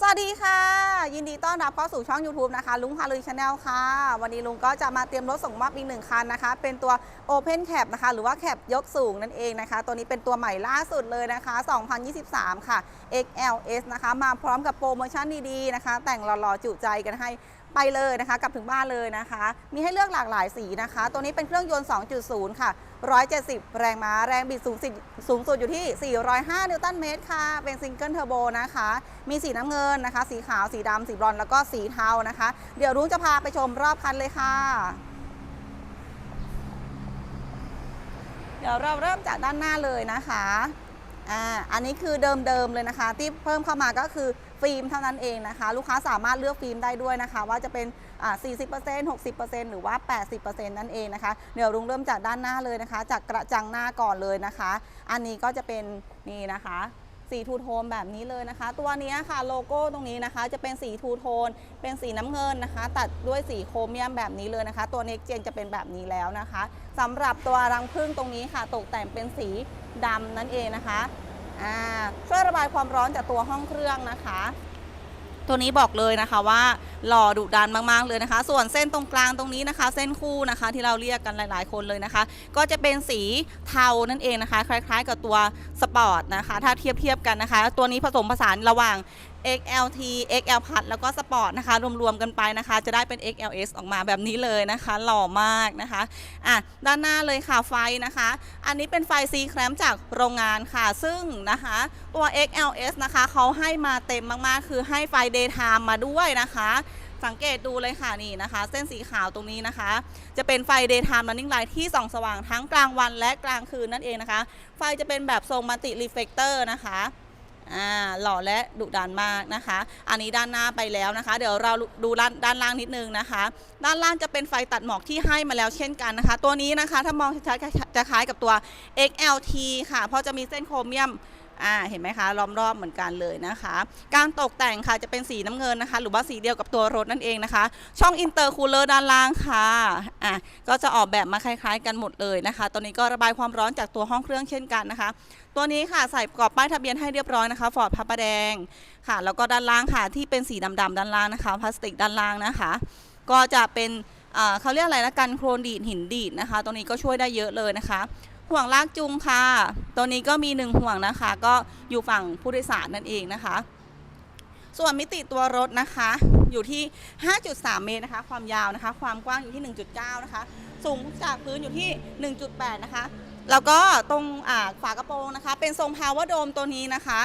สวัสดีค่ะ ยินดีต้อนรับเข้าสู่ช่อง YouTube นะคะ ลุงพาลุยชาแนลค่ะ วันนี้ลุงก็จะมาเตรียมรถส่งมอบอีกหนึ่งคันนะคะ เป็นตัว Open Cap นะคะ หรือว่าแคปยกสูงนั่นเองนะคะ ตัวนี้เป็นตัวใหม่ล่าสุดเลยนะคะ 2023 ค่ะ XLS นะคะ มาพร้อมกับโปรโมชั่นดีๆนะคะ แต่งหล่อๆ จุใจกันให้ ไปเลยนะคะกลับถึงบ้านเลยนะคะ มีให้เลือกหลากหลายสีนะคะ ตัวนี้เป็นเครื่องยนต์ 2.0 ค่ะ 170 แรงม้าแรงบิดสูงสุดสูงสุดอยู่ที่ 405 นิวตันเมตรค่ะ เป็นซิงเกิลเทอร์โบนะคะ มีสีน้ำเงินนะคะ สีขาว สีดำสีบรอนแล้วก็สีเทานะคะ เดี๋ยวรุ้งจะพาไปชมรอบคันเลยค่ะ เดี๋ยวเราเริ่มจากด้านหน้าเลยนะคะ อ่าอันนี้คือเดิมๆเลยนะคะ ที่เพิ่มเข้ามาก็คือฟิล์มเท่านั้นเองนะคะ ลูกค้าสามารถเลือกฟิล์มได้ด้วยนะคะ ว่าจะเป็นอ่า40% 60%หรือว่า 80%นั่นเองนะคะ เดี๋ยวรุงเริ่มจากด้านหน้าเลยนะคะ จากกระจังหน้าก่อนเลยนะคะ อันนี้ก็จะเป็นนี่นะคะสีทูโทนแบบนี้เลยนะคะ ตัวนี้ค่ะโลโก้ตรงนี้นะคะ จะเป็นสีทูโทน เป็นสีน้ำเงินนะคะ ตัดด้วยสีโครเมียมแบบนี้เลยนะคะ ตัว Next Gen จะเป็นแบบนี้แล้วนะคะสำหรับตัวรังผึ้งตรงนี้ค่ะ ตกแต่งเป็นสีดำนั่นเองนะคะ อ่าช่วยระบายความร้อนจากตัวห้องเครื่องนะคะ ตัวนี้บอกเลยนะคะว่าหล่อดุดันมากๆเลยนะคะ ส่วนเส้นตรงกลางตรงนี้นะคะ เส้นคู่นะคะที่เราเรียกกันหลาย ๆ คนเลยนะคะ ก็จะเป็นสีเทานั่นเองนะคะ คล้าย ๆ กับตัวสปอร์ตนะคะ ถ้าเทียบเทียบกันนะคะ ตัวนี้ผสมผสานระหว่าง XLT XL พัดแล้วก็สปอร์ตนะคะ รวมๆกันไปนะคะ จะได้เป็น XLS ออกมาแบบนี้เลยนะคะ หล่อมากนะคะอะด้านหน้าเลยค่ะไฟนะคะ อันนี้เป็นไฟ C แครมจากโรงงานค่ะ ซึ่งนะคะตัว XLS นะคะเขาให้มาเต็มมากๆ คือให้ไฟ Daytime มาด้วยนะคะสังเกตดูเลยค่ะนี่นะคะ เส้นสีขาวตรงนี้นะคะ จะเป็นไฟ Daytime Running Light ที่ส่องสว่างทั้งกลางวันและกลางคืนนั่นเองนะคะ ไฟจะเป็นแบบทรงมัลติรีเฟกเตอร์นะคะ หล่อและดุดันมากนะคะ อันนี้ด้านหน้าไปแล้วนะคะ เดี๋ยวเราดูด้านด้านล่างนิดนึงนะคะ ด้านล่างจะเป็นไฟตัดหมอกที่ให้มาแล้วเช่นกันนะคะ ตัวนี้นะคะถ้ามองชัดๆจะคล้ายกับตัว XLT ค่ะ เพราะจะมีเส้นโครเมียม อ่าเห็นไหมคะล้อมรอบเหมือนกันเลยนะคะ การตกแต่งค่ะจะเป็นสีน้ำเงินนะคะ หรือว่าสีเดียวกับตัวรถนั่นเองนะคะ ช่องอินเตอร์คูลเลอร์ด้านล่างค่ะอะก็จะออกแบบมาคล้าย ๆ กันหมดเลยนะคะตัวนี้ก็ระบายความร้อนจากตัวห้องเครื่องเช่นกันนะคะ ตัวนี้ค่ะใส่ปรอบป้ายทะเบียนให้เรียบร้อยนะคะฟอร์ดพระประแดงค่ะ แล้วก็ด้านล่างค่ะที่เป็นสีดำๆด้านล่างนะคะพลาสติกด้านล่างนะคะ ก็จะเป็นอ่าเขาเรียกอะไรนะกันโครนดีดหินดีดนะคะตัวนี้ก็ช่วยได้เยอะเลยนะคะ ห่วงลากจูงค่ะ ตัวนี้ก็มีหนึ่งห่วงนะคะ ก็อยู่ฝั่งผู้โดยสารนั่นเองนะคะ ส่วนมิติตัวรถนะคะ อยู่ที่ 5.3 เมตรนะคะ ความยาวนะคะ ความกว้างอยู่ที่ 1.9 นะคะ สูงจากพื้นอยู่ที่ 1.8 นะคะ แล้วก็ตรงฝากระโปรงนะคะ เป็นทรง power dome ตัวนี้นะคะ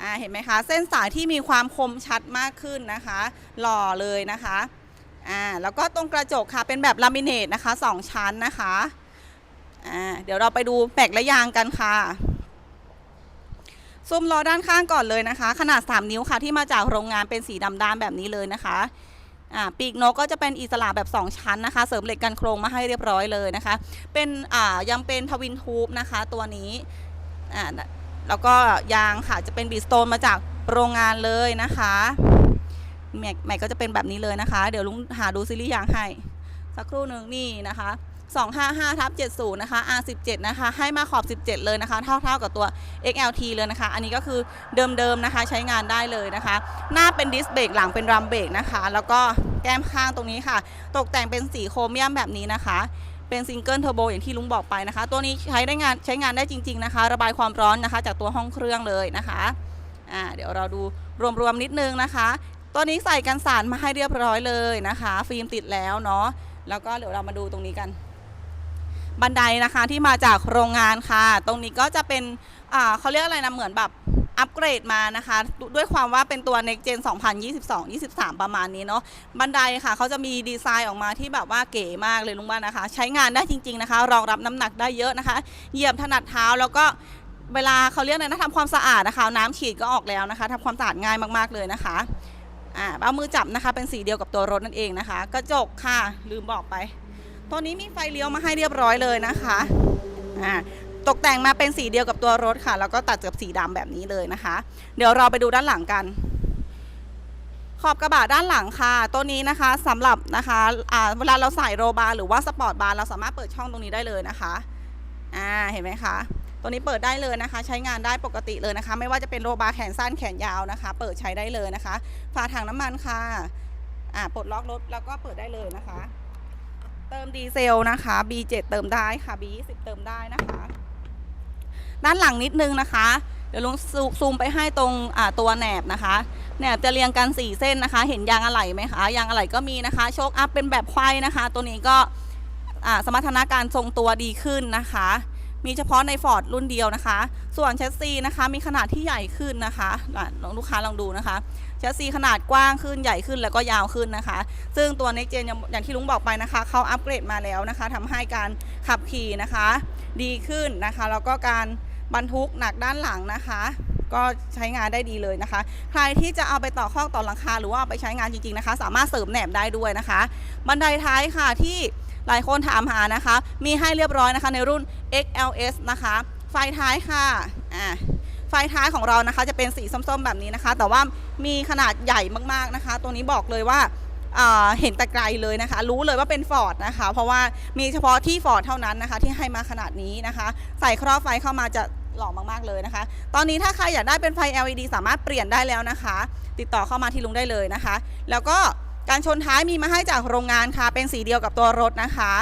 อ่าเห็นไหมคะ เส้นสายที่มีความคมชัดมากขึ้นนะคะ หล่อเลยนะคะอ่าแล้วก็ตรงกระจกค่ะเป็นแบบลามิเนตนะคะ 2 ชั้นนะคะ อ่าเดี๋ยวเราไปดูแปกและยางกันค่ะซุ้มล้อด้านข้างก่อนเลยนะคะ ขนาด 3 นิ้วค่ะ ที่มาจากโรงงานเป็นสีดำด้านแบบนี้เลยนะคะอ่าปีกนกก็จะเป็นอิสระแบบ 2 ชั้นนะคะ เสริมเหล็กกันโครงมาให้เรียบร้อยเลยนะคะ เป็นอ่ายังเป็นทวินทูบนะคะตัวนี้อ่าแล้วก็ยางค่ะจะเป็นบีสโตนมาจากโรงงานเลยนะคะแม็กแม็กก็จะเป็นแบบนี้เลยนะคะ เดี๋ยวลุงหาดูซีรีส์ยางให้ สักครู่หนึ่งนี่นะคะ 255ทับ70 นะคะ R17 นะคะ ให้มาขอบ 17 เลยนะคะ เท่าๆกับตัว XLT เลยนะคะ อันนี้ก็คือเดิมๆนะคะใช้งานได้เลยนะคะ หน้าเป็นดิสเบรกหลังเป็นรัมเบรกนะคะ แล้วก็แก้มข้างตรงนี้ค่ะ ตกแต่งเป็นสีโครเมียมแบบนี้นะคะเป็นซิงเกิลเทอร์โบอย่างที่ลุงบอกไปนะคะ ตัวนี้ใช้ได้งานใช้งานได้จริง ๆนะคะ ระบายความร้อนนะคะ จากตัวห้องเครื่องเลยนะคะอ่าเดี๋ยวเราดูรวมๆนิดนึงนะคะ ตัวนี้ใส่กันสารมาให้เรียบร้อยเลยนะคะ ฟิล์มติดแล้วเนาะแล้วก็เดี๋ยวเรามาดูตรงนี้กัน บันไดนะคะที่มาจากโรงงานค่ะ ตรงนี้ก็จะเป็นเขาเรียกอะไรนะเหมือนแบบอัปเกรดมานะคะ ด้วยความว่าเป็นตัว Next Gen 2022-23 ประมาณนี้เนาะบันไดค่ะเขาจะมีดีไซน์ออกมาที่แบบว่าเก๋มากเลยลุงบ้านนะคะ ใช้งานได้จริง ๆนะคะ รองรับน้ำหนักได้เยอะนะคะ เหยียบถนัดเท้าแล้วก็เวลาเขาเรียกอะไรนะทำความสะอาดนะคะ น้ำฉีดก็ออกแล้วนะคะทำความสะอาดง่ายมากๆเลยนะคะอ่าเอามือจับนะคะ เป็นสีเดียวกับตัวรถนั่นเองนะคะ กระจกค่ะลืมบอกไป ตัวนี้มีไฟเลี้ยวมาให้เรียบร้อยเลยนะคะอ่าตกแต่งมาเป็นสีเดียวกับตัวรถค่ะ แล้วก็ตัดกับสีดำแบบนี้เลยนะคะ เดี๋ยวเราไปดูด้านหลังกัน ขอบกระบะด้านหลังค่ะ ตัวนี้นะคะสำหรับนะคะอ่าเวลาเราใส่โรบาร์หรือว่าสปอร์ตบาร์เราสามารถเปิดช่องตรงนี้ได้เลยนะคะอ่าเห็นไหมคะตัวนี้เปิดได้เลยนะคะ ใช้งานได้ปกติเลยนะคะ ไม่ว่าจะเป็นโรบาร์แขนสั้นแขนยาวนะคะ เปิดใช้ได้เลยนะคะ ฝาถังน้ำมันค่ะอ่าปลดล็อกรถแล้วก็เปิดได้เลยนะคะ เติมดีเซลนะคะ B7 เติมได้ค่ะ B20 เติมได้นะคะ ด้านหลังนิดนึงนะคะ เดี๋ยวลุงซูมไปให้ตรงตัวแหนบนะคะแหนบจะเรียงกัน 4 เส้นนะคะ เห็นยางอะไหล่ไหมคะยางอะไหล่ก็มีนะคะ โชคอัพเป็นแบบไขว้นะคะ ตัวนี้ก็สมรรถนะการทรงตัวดีขึ้นนะคะ มีเฉพาะใน Ford รุ่นเดียวนะคะ ส่วนแชสซีนะคะ มีขนาดที่ใหญ่ขึ้นนะคะลองลูกค้าลองดูนะคะ แชสซีขนาดกว้างขึ้นใหญ่ขึ้นแล้วก็ยาวขึ้นนะคะ ซึ่งตัว Next Gen อย่างที่ลุงบอกไปนะคะเขาอัปเกรดมาแล้วนะคะทำให้การขับขี่นะคะ ดีขึ้นนะคะ แล้วก็การบรรทุกหนักด้านหลังนะคะก็ใช้งานได้ดีเลยนะคะ ใครที่จะเอาไปต่อข้อต่อหลังคาหรือว่าเอาไปใช้งานจริงๆนะคะ สามารถเสริมแหนบได้ด้วยนะคะ บันไดท้ายค่ะที่หลายคนถามหานะคะ มีให้เรียบร้อยนะคะในรุ่น XLS นะคะ ไฟท้ายค่ะอ่า ไฟท้ายของเรานะคะ จะเป็นสีส้มๆแบบนี้นะคะ แต่ว่ามีขนาดใหญ่มากๆนะคะ ตัวนี้บอกเลยว่าเห็นแต่ไกลเลยนะคะ รู้เลยว่าเป็นฟอร์ดนะคะ เพราะว่ามีเฉพาะที่ฟอร์ดเท่านั้นนะคะ ที่ให้มาขนาดนี้นะคะ ใส่ครอบไฟเข้ามาจะหล่อมากๆเลยนะคะ ตอนนี้ถ้าใครอยากได้เป็นไฟ LED สามารถเปลี่ยนได้แล้วนะคะ ติดต่อเข้ามาที่ลุงได้เลยนะคะ แล้วก็การชนท้ายมีมาให้จากโรงงานค่ะ เป็นสีเดียวกับตัวรถนะคะ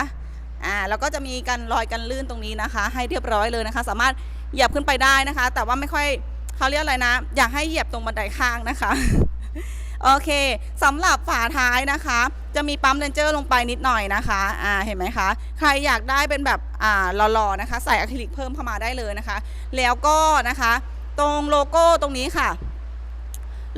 อ่าแล้วก็จะมีกันรอยกันลื่นตรงนี้นะคะ ให้เรียบร้อยเลยนะคะ สามารถ เหยียบขึ้นไปได้นะคะ แต่ว่าไม่ค่อยเขาเรียกอะไรนะ อยากให้เหยียบตรงบันไดข้างนะคะโอเคสำหรับฝาท้ายนะคะ จะมีปั๊มเรนเจอร์ลงไปนิดหน่อยนะคะอ่าเห็นไหมคะ ใครอยากได้เป็นแบบอ่าหล่อๆนะคะ ใส่อะคริลิกเพิ่มเข้ามาได้เลยนะคะ แล้วก็นะคะ ตรงโลโก้ตรงนี้ค่ะ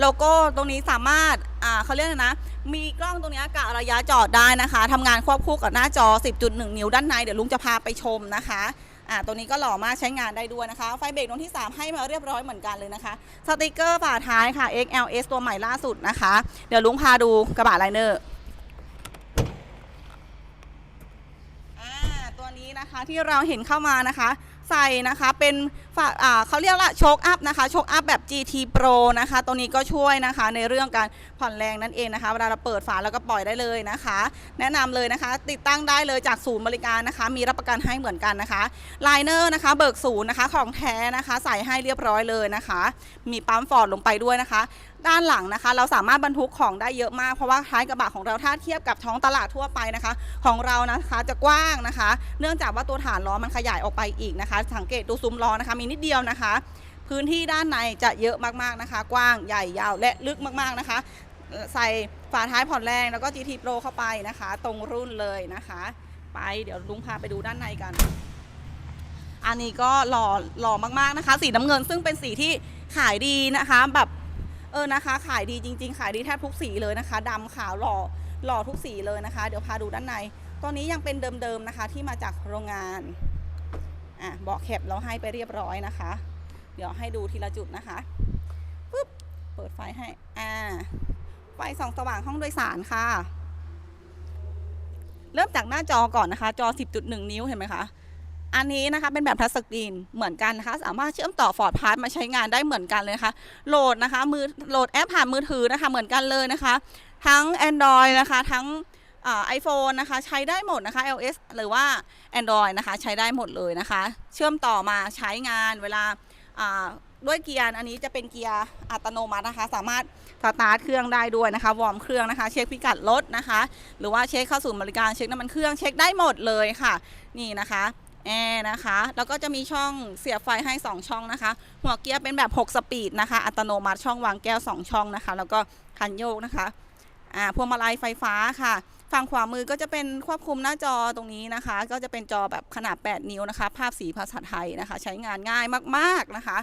โลโก้ตรงนี้สามารถอ่าเขาเรียกอะไรนะ มีกล้องตรงนี้กะระยะจอดได้นะคะทำงานควบคู่กับหน้าจอ 10.1 นิ้วด้านในเดี๋ยวลุงจะพาไปชมนะคะ อ่าตัวนี้ก็หล่อมากใช้งานได้ด้วยนะคะ ไฟเบรกดวงที่ 3 ให้มาเรียบร้อยเหมือนกันเลยนะคะ สติกเกอร์ฝาท้ายค่ะ XLS ตัวใหม่ล่าสุดนะคะ เดี๋ยวลุงพาดูกระบะไลเนอร์ตัวนี้นะคะที่เราเห็นเข้ามานะคะ ใส่นะคะ เป็นฝาเขาเรียกว่าโชคอัพนะคะโชคอัพแบบ GT Pro นะคะ ตัวนี้ก็ช่วยนะคะในเรื่องการผ่อนแรงนั่นเองนะคะ เวลาเราเปิดฝาแล้วก็ปล่อยได้เลยนะคะ แนะนำเลยนะคะ ติดตั้งได้เลยจากศูนย์บริการนะคะ มีรับประกันให้เหมือนกันนะคะไลเนอร์นะคะเบิกศูนย์นะคะของแท้นะคะ ใส่ให้เรียบร้อยเลยนะคะ มีปั๊มฟอร์ดลงไปด้วยนะคะด้านหลังนะคะ เราสามารถบรรทุกของได้เยอะมาก เพราะว่าท้ายกระบะของเราถ้าเทียบกับท้องตลาดทั่วไปนะคะ ของเรานะคะจะกว้างนะคะ เนื่องจากว่าตัวฐานล้อมันขยายออกไปอีกนะคะ สังเกตดูซุ้มล้อนะคะ มีนิดเดียวนะคะ พื้นที่ด้านในจะเยอะมากๆนะคะ กว้างใหญ่ยาวและลึกมากๆนะคะ ใส่ฝาท้ายผ่อนแรงแล้วก็ GT Pro เข้าไปนะคะ ตรงรุ่นเลยนะคะ ไปเดี๋ยวลุงพาไปดูด้านในกันอันนี้ก็หล่อหล่อมากๆนะคะ สีน้ำเงินซึ่งเป็นสีที่ขายดีนะคะ แบบ ออนะคะ ขายดีจริง ๆ ขายดีแทบทุกสีเลยนะคะดำขาวหล่อหล่อทุกสีเลยนะคะ เดี๋ยวพาดูด้านใน ตัวนี้ยังเป็นเดิมๆนะคะ ที่มาจากโรงงานอะเบาะแคปเราให้ไปเรียบร้อยนะคะ เดี๋ยวให้ดูทีละจุดนะคะปุ๊บเปิดไฟให้อ่าไฟส่องสว่างห้องโดยสารค่ะ เริ่มจากหน้าจอก่อนนะคะ จอ 10.1 นิ้วเห็นไหมคะ อันนี้นะคะเป็นแบบทัชสกรีนเหมือนกันนะคะ สามารถเชื่อมต่อฟอร์ดพาร์มาใช้งานได้เหมือนกันเลยนะคะโหลดนะคะมือโหลดแอปผ่านมือถือนะคะเหมือนกันเลยนะคะ ทั้ง Android นะคะทั้งไอโฟนนะคะใช้ได้หมดนะคะ iOS หรือว่า Android นะคะใช้ได้หมดเลยนะคะ เชื่อมต่อมาใช้งานเวลาด้วยเกียร์อันนี้จะเป็นเกียร์อัตโนมัตินะคะ สามารถสตาร์ทเครื่องได้ด้วยนะคะ วอร์มเครื่องนะคะ เช็คพิกัดรถนะคะ หรือว่าเช็คเข้าสู่บริการเช็คน้ำมันเครื่องเช็คได้หมดเลยค่ะ นี่นะคะ แอร์นะคะ แล้วก็จะมีช่องเสียบไฟให้ 2 ช่องนะคะ หัวเกียร์เป็นแบบ 6 สปีดนะคะ อัตโนมัติช่องวางแก้ว 2 ช่องนะคะ แล้วก็คันโยกนะคะอ่าพวงมาลัยไฟฟ้าค่ะ ฝั่งขวามือก็จะเป็นควบคุมหน้าจอตรงนี้นะคะ ก็จะเป็นจอแบบขนาด 8 นิ้วนะคะ ภาพสีภาษาไทยนะคะ ใช้งานง่ายมาก ๆนะคะ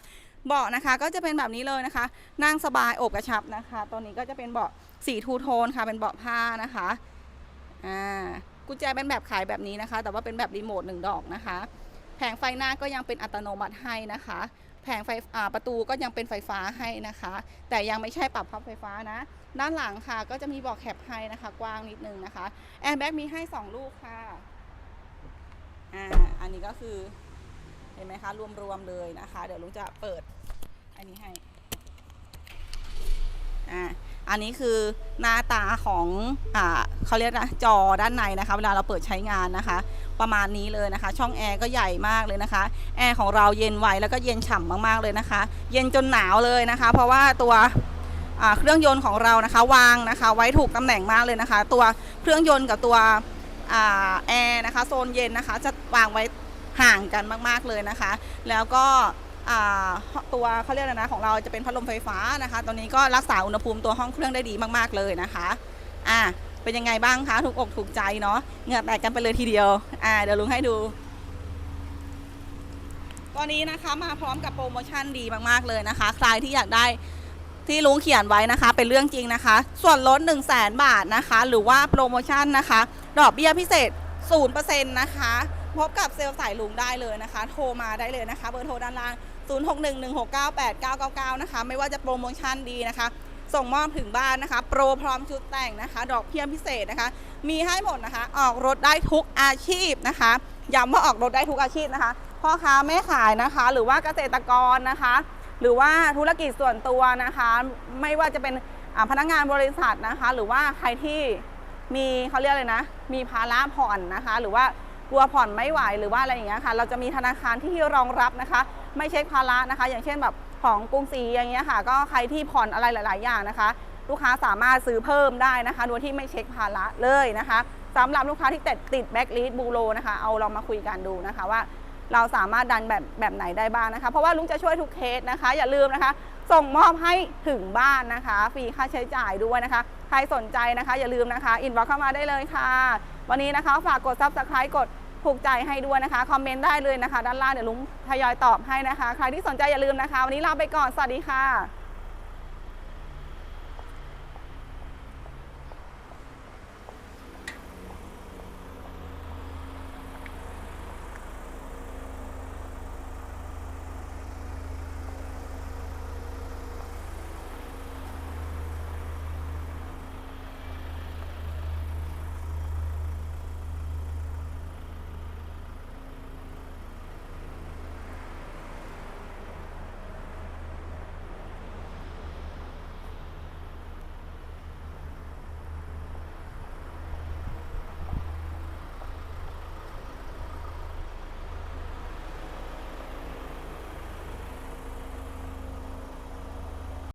เบาะนะคะก็จะเป็นแบบนี้เลยนะคะ นั่งสบายอบกระชับนะคะ ตัวนี้ก็จะเป็นเบาะสีทูโทนค่ะ เป็นเบาะผ้านะคะ อ่า กุญแจเป็นแบบขายแบบนี้นะคะ แต่ว่าเป็นแบบรีโมทหนึ่งดอกนะคะ แผงไฟหน้าก็ยังเป็นอัตโนมัติให้นะคะ แผงไฟประตูก็ยังเป็นไฟฟ้าให้นะคะ แต่ยังไม่ใช่ปรับพับไฟฟ้านะ ด้านหลังค่ะก็จะมีเบอกแคปให้นะคะ กว้างนิดนึงนะคะแอร์แบ็กมีให้ 2 ลูกค่ะอ่าอันนี้ก็คือเห็นไหมคะรวมๆเลยนะคะ เดี๋ยวลุงจะเปิดอันนี้ให้อ่า อันนี้คือหน้าตาของอ่าเขาเรียกนะจอด้านในนะคะเวลาเราเปิดใช้งานนะคะ ประมาณนี้เลยนะคะ ช่องแอร์ก็ใหญ่มากเลยนะคะแอร์ของเราเย็นไวแล้วก็เย็นฉ่ำมากๆเลยนะคะ เย็นจนหนาวเลยนะคะ เพราะว่าตัวอ่าเครื่องยนต์ของเรานะคะ วางนะคะ ไว้ถูกตำแหน่งมากเลยนะคะ ตัวเครื่องยนต์กับตัวอแอร์นะคะโซนเย็นนะคะ จะวางไว้ห่างกันมากๆเลยนะคะ แล้วก็ ตัวเขาเรียกอะไรนะของเราจะเป็นพัดลมไฟฟ้านะคะตัวนี้ก็รักษาอุณหภูมิตัวห้องเครื่องได้ดีมากๆเลยนะคะอ่าเป็นยังไงบ้างคะถูกอกถูกใจเนาะเหงื่อแตกกันไปเลยทีเดียวอ่าเดี๋ยวลุงให้ดูตอนนี้นะคะมาพร้อมกับโปรโมชั่นดีมากๆเลยนะคะใครที่อยากได้ที่ลุงเขียนไว้นะคะ เป็นเรื่องจริงนะคะ ส่วนลด 1 0 0 0 0แบาทนะคะ หรือว่าโปรโมชั่นนะคะ ดอกเบี้ยพิเศษ 0%นะคะ พบกับเซลล์สายลุงได้เลยนะคะ โทรมาได้เลยนะคะ เบอร์โทรด้านล่าง 0611698999 นะคะ ไม่ว่าจะโปรโมชั่นดีนะคะ ส่งมอบถึงบ้านนะคะ โปรพร้อมชุดแต่งนะคะ ดอกเบี้ยพิเศษนะคะ มีให้หมดนะคะ ออกรถได้ทุกอาชีพนะคะย้ำว่าออกรถได้ทุกอาชีพนะคะ พ่อค้าแม่ขายนะคะ หรือว่าเกษตรกรนะคะ หรือว่าธุรกิจส่วนตัวนะคะ ไม่ว่าจะเป็นพนักงานบริษัทนะคะ หรือว่าใครที่มีเขาเรียกเลยนะ มีภาระผ่อนนะคะ หรือว่ากลัวผ่อนไม่ไหวหรือว่าอะไรอย่างเงี้ยค่ะ เราจะมีธนาคารที่รองรับนะคะ ไม่เช็คภาระนะคะ อย่างเช่นแบบของกรุงศรีอย่างเงี้ยค่ะ ก็ใครที่ผ่อนอะไรหลาย ๆ อย่างนะคะ ลูกค้าสามารถซื้อเพิ่มได้นะคะ โดยที่ไม่เช็คภาระเลยนะคะสำหรับลูกค้าที่ติดติดแบ็กลิสบูโรนะคะ เอาเรามาคุยกันดูนะคะว่าเราสามารถดันแบบแบบไหนได้บ้างนะคะ เพราะว่าลุงจะช่วยทุกเคสนะคะ อย่าลืมนะคะ ส่งมอบให้ถึงบ้านนะคะฟรีค่าใช้จ่ายด้วยนะคะ ใครสนใจนะคะ อย่าลืมนะคะอินบ็อกเข้ามาได้เลยค่ะ วันนี้นะคะฝากกด subscribe กด ถูกใจให้ด้วยนะคะ คอมเมนต์ได้เลยนะคะ ด้านล่างเดี๋ยวลุงทยอยตอบให้นะคะ ใครที่สนใจอย่าลืมนะคะ วันนี้ลาไปก่อน สวัสดีค่ะ